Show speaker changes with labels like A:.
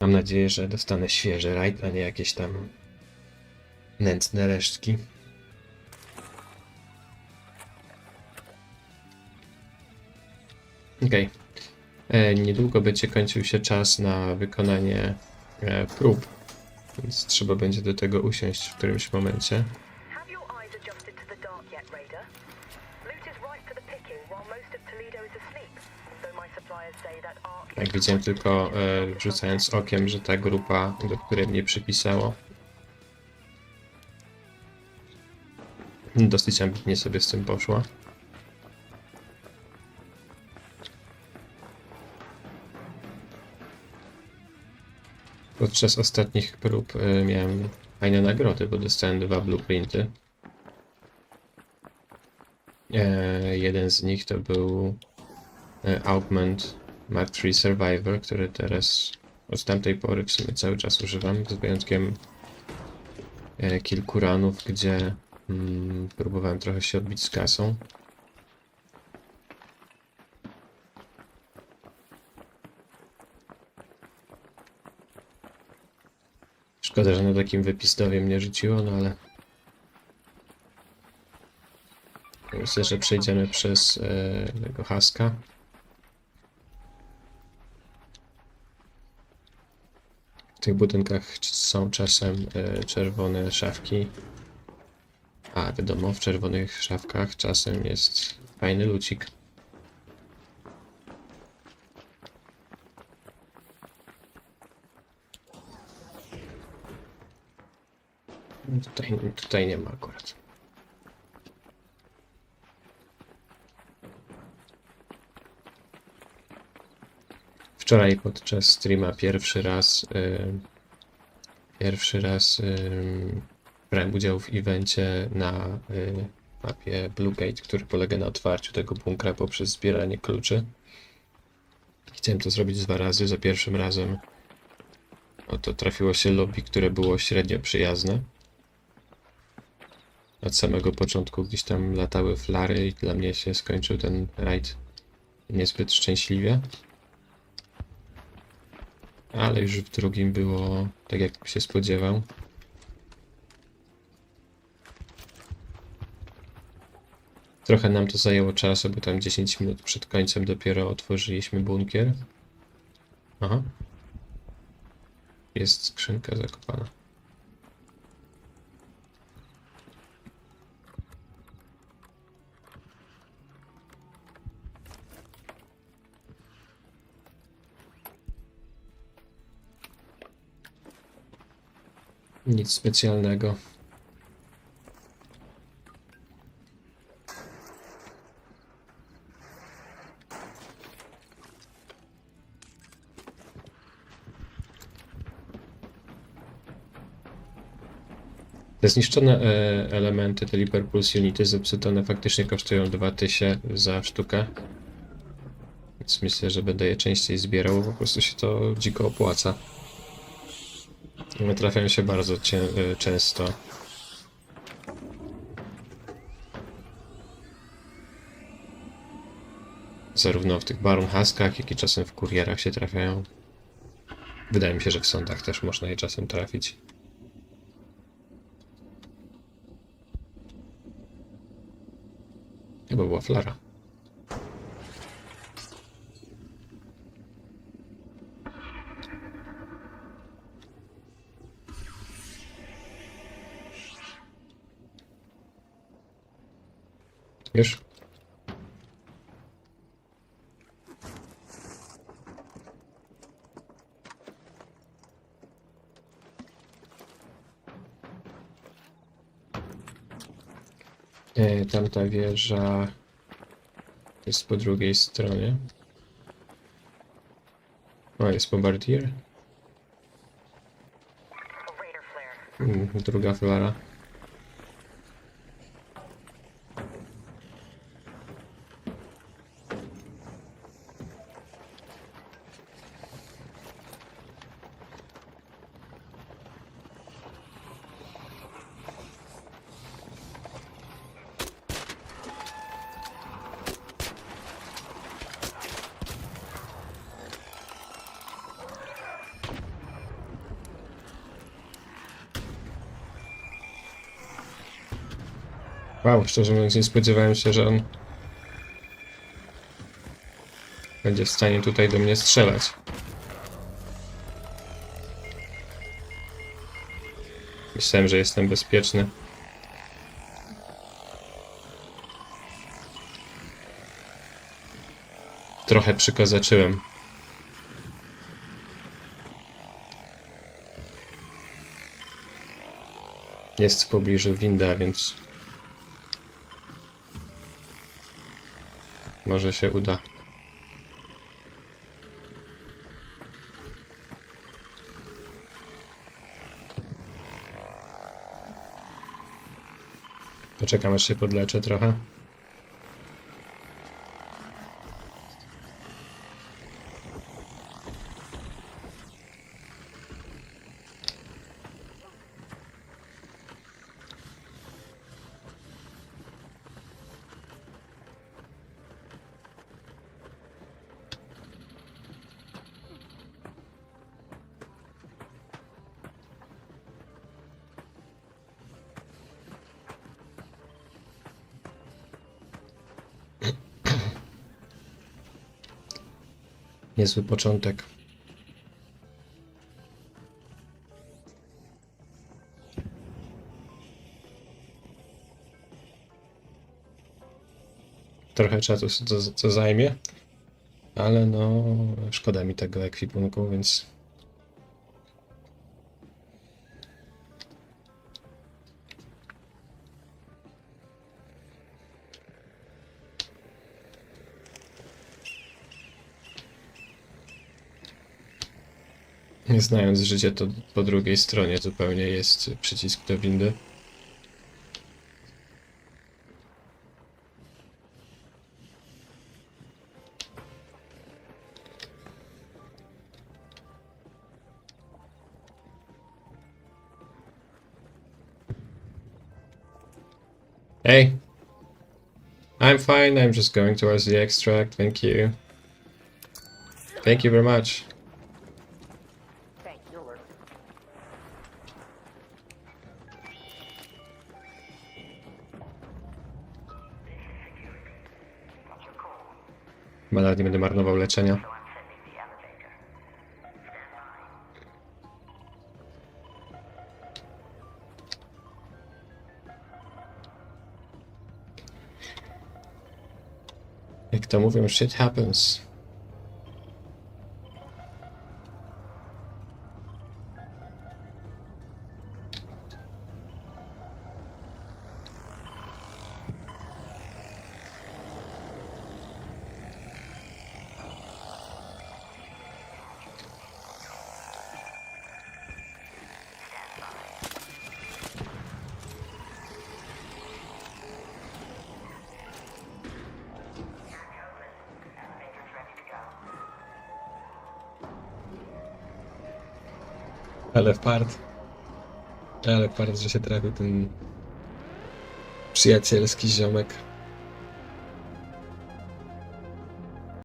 A: Mam nadzieję, że dostanę świeży rajd, a nie jakieś tam nędzne resztki. Okej. E, Niedługo będzie kończył się czas na wykonanie e, prób, więc trzeba będzie do tego usiąść w którymś momencie.
B: Yet,
A: Jak widziałem tylko e, rzucając okiem, że ta grupa, do której mnie przypisało, dosyć ambitnie sobie z tym poszła. Podczas ostatnich prób e, miałem fajne nagrody, bo dostałem dwa blueprinty. E, jeden z nich to był Augment Mark III Survivor, który teraz od tamtej pory w sumie cały czas używam, z wyjątkiem e, kilku ranów, gdzie mm, próbowałem trochę się odbić z kasą. Szkoda, że na takim wypisdowie mnie rzuciło, no ale myślę, że przejdziemy przez e, tego haska. W tych budynkach są czasem e, czerwone szafki. A wiadomo, w czerwonych szafkach czasem jest fajny lucik. Tutaj, tutaj nie ma akurat. Wczoraj podczas streama pierwszy raz y, pierwszy raz y, brałem udział w evencie na y, mapie Blue Gate, który polega na otwarciu tego bunkra poprzez zbieranie kluczy. Chciałem to zrobić dwa razy. Za pierwszym razem no to trafiło się lobby, które było średnio przyjazne. Od samego początku gdzieś tam latały flary i dla mnie się skończył ten rajd niezbyt szczęśliwie. Ale już w drugim było tak, jak się spodziewał. Trochę nam to zajęło czasu, bo tam 10 minut przed końcem dopiero otworzyliśmy bunkier. Aha. Jest skrzynka zakopana. Nic specjalnego. Te zniszczone e, elementy, te Liverpulse Unity zepsute, faktycznie kosztują 2000 za sztukę. Więc myślę, że będę je częściej zbierał, bo po prostu się to dziko opłaca. One trafiają się bardzo e, często. Zarówno w tych Baron Huskach, jak i czasem w kurierach się trafiają. Wydaje mi się, że w sądach też można je czasem trafić. Chyba była flara. Już? E, tamta wieża jest po drugiej stronie. O, jest bombardier. Mm, Druga flara. Wow, szczerze mówiąc nie spodziewałem się, że on będzie w stanie tutaj do mnie strzelać. Myślałem, że jestem bezpieczny. Trochę przykozaczyłem. Jest w pobliżu winda, więc może się uda. Poczekam aż się podleczę trochę. Niezły początek. Trochę czasu to, to zajmie, ale no szkoda mi tego ekwipunku, więc nie znając życia, to po drugiej stronie zupełnie jest przycisk do windy. Hey. I'm fine, I'm just going towards the extract, thank you. Thank you very much. Nadal nie będę marnował leczenia. Jak to mówią, shit happens. Ale fart. Ale fart, że się trafił ten przyjacielski ziomek.